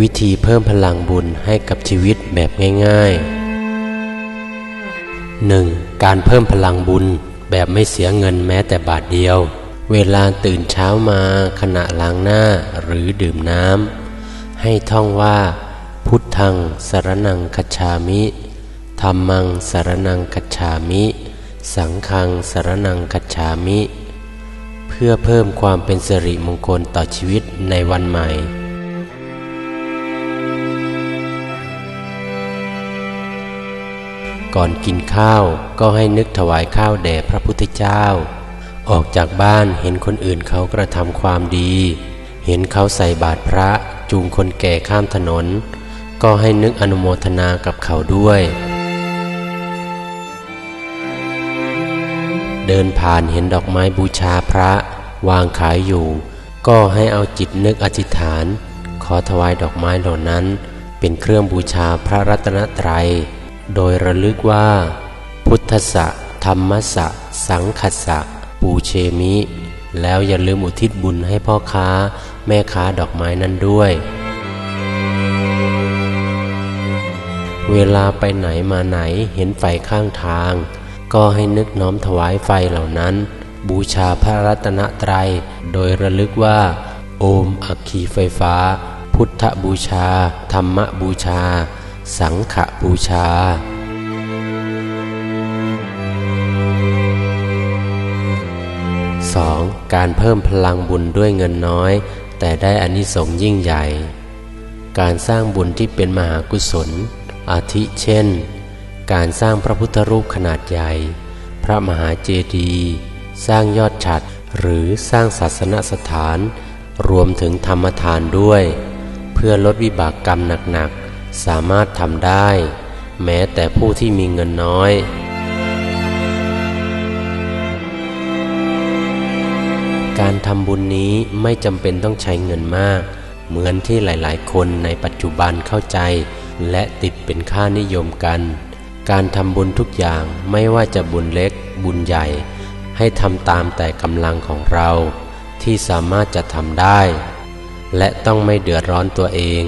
วิธีเพิ่มพลังบุญให้กับชีวิตแบบง่ายๆ 1. การเพิ่มพลังบุญแบบไม่เสียเงินแม้แต่บาทเดียว เวลาตื่นเช้ามาขณะล้างหน้าหรือดื่มน้ำให้ท่องว่า พุทธังสารนังคัจฉามิธรรมังสารนังคัจฉามิ สังฆังสารนังคัจฉามิ เพื่อเพิ่มความเป็นสิริมงคลต่อชีวิตในวันใหม่ ก่อนกินข้าวก็ให้นึกถวายข้าวแด่พระพุทธเจ้า ออกจากบ้านเห็นคนอื่นเขากระทำความดี เห็นเขาใส่บาตรพระจูงคนแก่ข้ามถนน ก็ให้นึกอนุโมทนากับเขาด้วย เดินผ่านเห็นดอกไม้บูชาพระ วางขายอยู่ ก็ให้เอาจิตนึกอธิษฐาน ขอถวายดอกไม้เหล่านั้น เป็นเครื่องบูชาพระรัตนตรัย โดยระลึกว่า พุทธะธรรมะสังคัสสะ ปูเชมิ แล้วอย่าลืมอุทิศบุญให้พ่อค้า แม่ค้าดอกไม้นั้นด้วย เวลาไปไหนมาไหนเห็นไฟข้างทาง ก็ให้นึกน้อมถวายไฟเหล่านั้น บูชาพระรัตนตรัย โดยระลึกว่า โอมอัคคีไฟฟ้า พุทธบูชา ธรรมบูชา สังฆบูชา 2. การเพิ่มพลังบุญด้วยเงินน้อย แต่ได้อานิสงส์ยิ่งใหญ่ การสร้างบุญที่เป็นมหากุศล อาทิเช่น การสร้างพระพุทธรูปขนาดใหญ่ พระมหาเจดีย์สร้างยอดฉัดหรือสร้างศาสนสถาน รวมถึงธรรมทานด้วย เพื่อลดวิบากกรรมหนักๆ สามารถทำได้ แม้แต่ผู้ที่มีเงินน้อยการทำบุญนี้ไม่จำเป็นต้องใช้เงินมาก เหมือนที่หลายๆ คนในปัจจุบันเข้าใจ และติดเป็นค่านิยมกัน การทำบุญทุกอย่างไม่ว่าจะบุญเล็ก บุญใหญ่ ให้ทำตามแต่กำลังของเรา ที่สามารถจะทำได้ และต้องไม่เดือดร้อนตัวเอง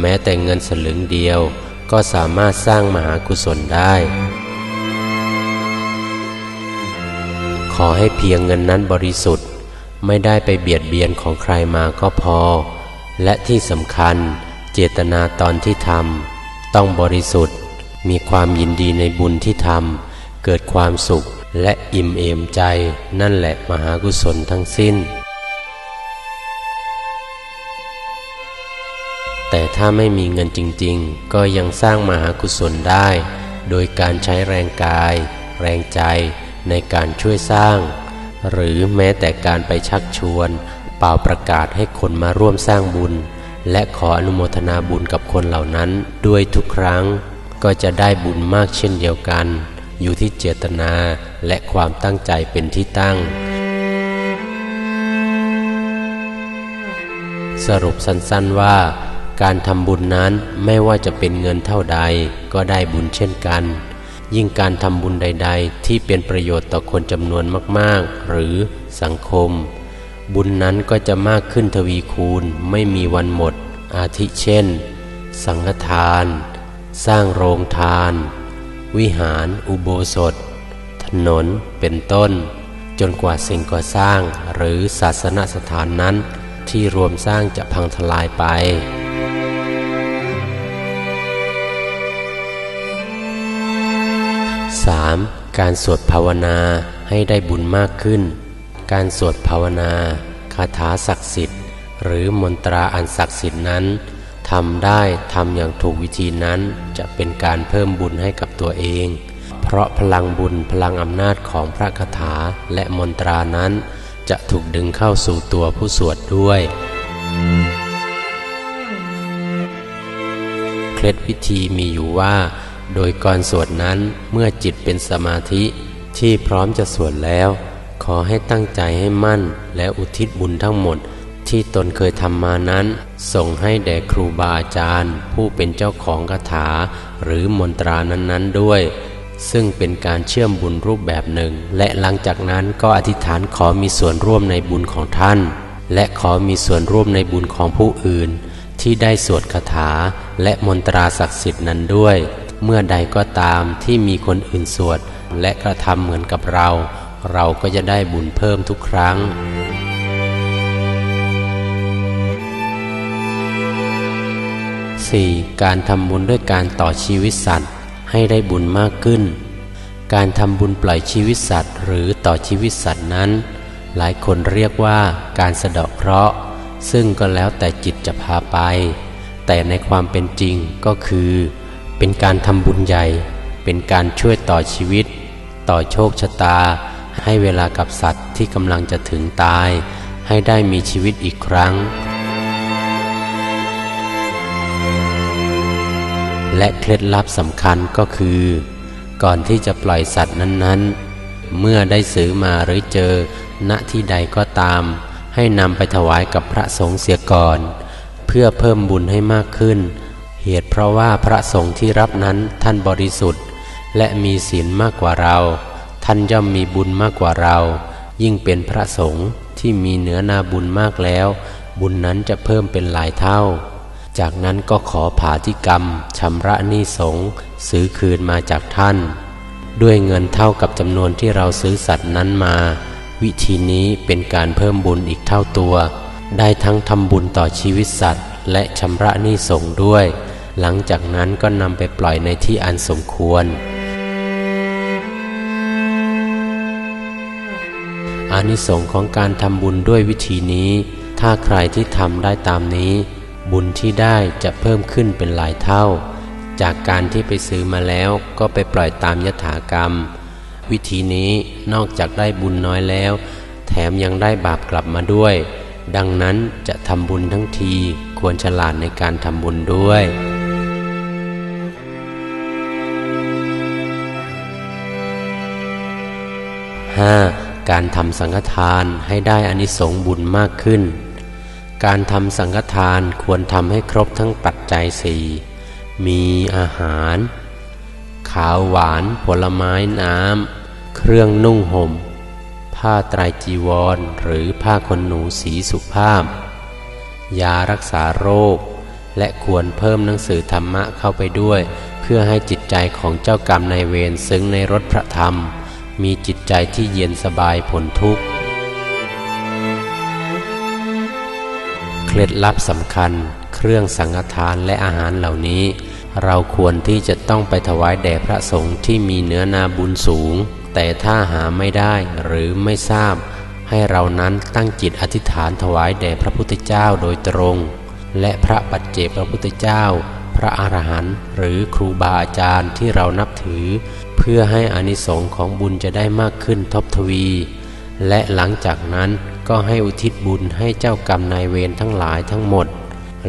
แม้แต่เงินสลึงเดียว ก็สามารถสร้างมหากุศลได้ ขอให้เพียงเงินนั้นบริสุทธิ์ ไม่ได้ไปเบียดเบียนของใครมาก็พอ และที่สำคัญเจตนาตอนที่ทำต้องบริสุทธิ์ มีความยินดีในบุญที่ทำเกิดความสุขและอิ่มเอมใจนั่นแหละมหากุศลทั้งสิ้น แต่ถ้าไม่มีเงินจริงๆ ก็ยังสร้างมหากุศลได้ โดยการใช้แรงกาย แรงใจในการช่วยสร้าง หรือแม้แต่การไปชักชวน เป่าประกาศให้คนมาร่วมสร้างบุญ และขออนุโมทนาบุญกับคนเหล่านั้น ด้วยทุกครั้งก็จะได้บุญมากเช่นเดียวกัน อยู่ที่เจตนาและความตั้งใจเป็นที่ตั้ง สรุปสั้นๆว่า การทำบุญนั้นไม่ว่าจะเป็นเงินเท่าใดก็ได้บุญเช่นกัน ยิ่งการทำบุญใด ๆ ที่เป็นประโยชน์ต่อคนจำนวนมาก ๆ หรือสังคม บุญนั้นก็จะมากขึ้นทวีคูณไม่มีวันหมด อาทิเช่น สังฆทาน สร้างโรงทาน วิหารอุโบสถ ถนนเป็นต้น จนกว่าสิ่งก่อสร้างหรือศาสนสถานนั้นที่รวมสร้างจะพังทลายไป การสวดภาวนาให้ได้บุญมากขึ้น การสวดภาวนาคาถาศักดิ์สิทธิ์ หรือมนตราอันศักดิ์สิทธิ์นั้นทำได้ทำอย่างถูกวิธีนั้นจะเป็นการเพิ่มบุญให้กับตัวเอง เพราะพลังบุญพลังอำนาจของพระคาถาและมนตรานั้น จะถูกดึงเข้าสู่ตัวผู้สวดด้วย เคล็ดวิธีมีอยู่ว่า โดยก่อนสวดนั้นเมื่อจิตเป็นสมาธิที่พร้อมจะสวดแล้ว ขอให้ตั้งใจให้มั่นและอุทิศบุญทั้งหมด ที่ตนเคยทำมานั้น ส่งให้แด่ครูบาอาจารย์ ผู้เป็นเจ้าของคาถา หรือมนตรานั้นๆด้วย ซึ่งเป็นการเชื่อมบุญรูปแบบหนึ่ง และหลังจากนั้นก็อธิษฐานขอมีส่วนร่วมในบุญของท่าน และขอมีส่วนร่วมในบุญของผู้อื่น ที่ได้สวดคาถาและมนตราศักดิ์สิทธิ์นั้นด้วย เมื่อใดก็ตามที่มีคนอื่นสวด และกระทำเหมือนกับเรา เราก็จะได้บุญเพิ่มทุกครั้ง 4. การทำบุญด้วยการต่อชีวิตสัตว์ให้ได้บุญมากขึ้น การทำบุญปล่อยชีวิตสัตว์หรือต่อชีวิตสัตว์นั้น หลายคนเรียกว่าการสะเดาะเคราะห์ ซึ่งก็แล้วแต่จิตจะพาไป แต่ในความเป็นจริงก็คือ เป็นการทำบุญใหญ่ เป็นการช่วยต่อชีวิต ต่อโชคชะตา ให้เวลากับสัตว์ที่กำลังจะถึงตาย ให้ได้มีชีวิตอีกครั้ง และเคล็ดลับสำคัญก็คือ ก่อนที่จะปล่อยสัตว์นั้นๆ เมื่อได้ซื้อมาหรือเจอ ณที่ใดก็ตาม ให้นำไปถวายกับพระสงฆ์เสียก่อน เพื่อเพิ่มบุญให้มากขึ้น เหตุเพราะว่าพระสงฆ์ที่รับนั้นท่านบริสุทธิ์ และมีศีลมากกว่าเรา ท่านย่อมมีบุญมากกว่าเรา ยิ่งเป็นพระสงฆ์ที่มีเนื้อนาบุญมากแล้ว บุญนั้นจะเพิ่มเป็นหลายเท่า จากนั้นก็ขอผาธิกรรมชำระหนี้สงฆ์ซื้อคืนมาจากท่าน ด้วยเงินเท่ากับจำนวนที่เราซื้อสัตว์นั้นมา วิธีนี้เป็นการเพิ่มบุญอีกเท่าตัว ได้ทั้งทำบุญต่อชีวิตสัตว์ และชำระหนี้สงฆ์ด้วย หลังจากนั้นก็นำไปปล่อยในที่อันสมควร อานิสงส์ของการทำบุญด้วยวิธีนี้ ถ้าใครที่ทำได้ตามนี้ บุญที่ได้จะเพิ่มขึ้นเป็นหลายเท่า จากการที่ไปซื้อมาแล้วก็ไปปล่อยตามยถากรรม วิธีนี้นอกจากได้บุญน้อยแล้ว แถมยังได้บาปกลับมาด้วยดังนั้นจะทำบุญทั้งทีควรฉลาดในการทำบุญด้วย 5. การทำสังฆทานให้ได้อานิสงส์บุญมากขึ้น การทำสังฆทานควรทำให้ครบทั้งปัจจัยสี่มีอาหาร ขาวหวานผลไม้น้ำ เครื่องนุ่งหม่ม ผ้าไตรจีวร หรือผ้าขนหนูสีสุภาพ ยารักษาโรค และควรเพิ่มหนังสือธรรมะเข้าไปด้วย เพื่อให้จิตใจของเจ้ากรรมนายเวรซึ้งในรสพระธรรม มีจิตใจที่เย็นสบายผลทุกข์ เคล็ดลับสำคัญ เครื่องสังฆทานและอาหารเหล่านี้ เราควรที่จะต้องไปถวายแด่พระสงฆ์ที่มีเนื้อนาบุญสูง แต่ถ้าหาไม่ได้หรือไม่ทราบ ให้เรานั้นตั้งจิตอธิษฐานถวายแด่พระพุทธเจ้าโดยตรง และพระปัจเจกพระพุทธเจ้า พระอรหันต์หรือครูบาอาจารย์ที่เรานับถือ พื่อให้อานิสงส์ของบุญจะได้มากขึ้นทบทวี และหลังจากนั้นก็ให้อุทิศบุญให้เจ้ากรรมนายเวรทั้งหลายทั้งหมด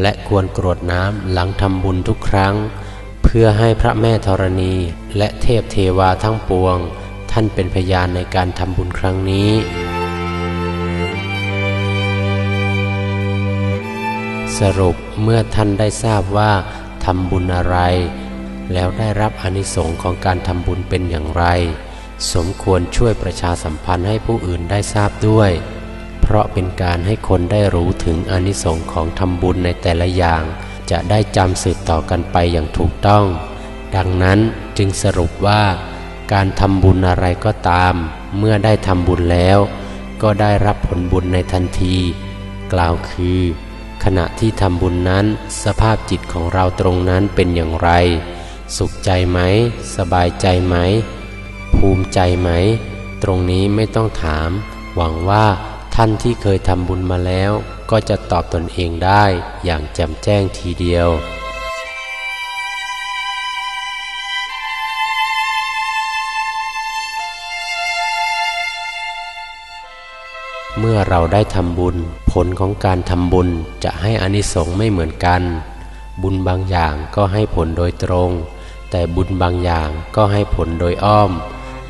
และควรกรวดน้ำหลังทำบุญทุกครั้ง เพื่อให้พระแม่ธรณี และเทพเทวาทั้งปวง ท่านเป็นพยานในการทำบุญครั้งนี้ สรุปเมื่อท่านได้ทราบว่าทำบุญอะไร แล้วได้รับอนิสงส์ของการทำบุญเป็นอย่างไร สมควรช่วยประชาสัมพันธ์ให้ผู้อื่นได้ทราบด้วย เพราะเป็นการให้คนได้รู้ถึงอนิสงส์ของทำบุญในแต่ละอย่าง จะได้จำสืบต่อกันไปอย่างถูกต้อง ดังนั้นจึงสรุปว่า การทำบุญอะไรก็ตาม เมื่อได้ทำบุญแล้ว ก็ได้รับผลบุญในทันที กล่าวคือขณะที่ทำบุญนั้นสภาพจิตของเราตรงนั้นเป็นอย่างไร สุขใจไหม สบายใจไหม ภูมิใจไหม ตรงนี้ไม่ต้องถาม หวังว่าท่านที่เคยทำบุญมาแล้ว ก็จะตอบตนเองได้อย่างแจ่มแจ้งทีเดียวเมื่อเราได้ทำบุญ ผลของการทำบุญจะให้อานิสงส์ไม่เหมือนกัน บุญบางอย่างก็ให้ผลโดยตรง แต่บุญบางอย่างก็ให้ผลโดยอ้อม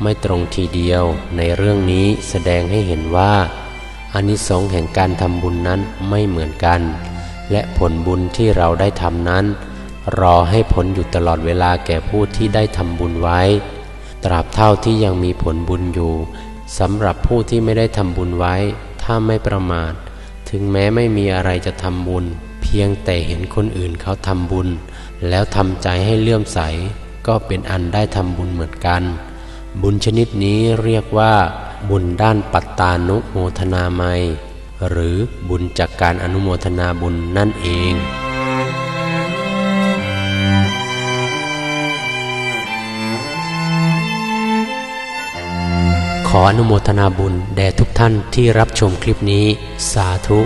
ไม่ตรงทีเดียวในเรื่องนี้แสดงให้เห็นว่าอานิสงส์แห่งการทำบุญนั้นไม่เหมือนกัน และผลบุญที่เราได้ทำนั้น รอให้ผลอยู่ตลอดเวลาแก่ผู้ที่ได้ทำบุญไว้ ตราบเท่าที่ยังมีผลบุญอยู่สำหรับผู้ที่ไม่ได้ทำบุญไว้ ถ้าไม่ประมาท ถึงแม้ไม่มีอะไรจะทำบุญ พีพียงแต่เห็นคนอื่นเขาทำบุญ แล้วทำใจให้เลื่อมใส ก็เป็นอันได้ทำบุญเหมือนกัน บุญชนิดนี้เรียกว่า บุญด้านปัตตานุโมทนาไมหรือบุญจากการอนุโมทนาบุญนั่นเองขออนุโมทนาบุญแด่ทุกท่านที่รับชมคลิปนี้ สาธุ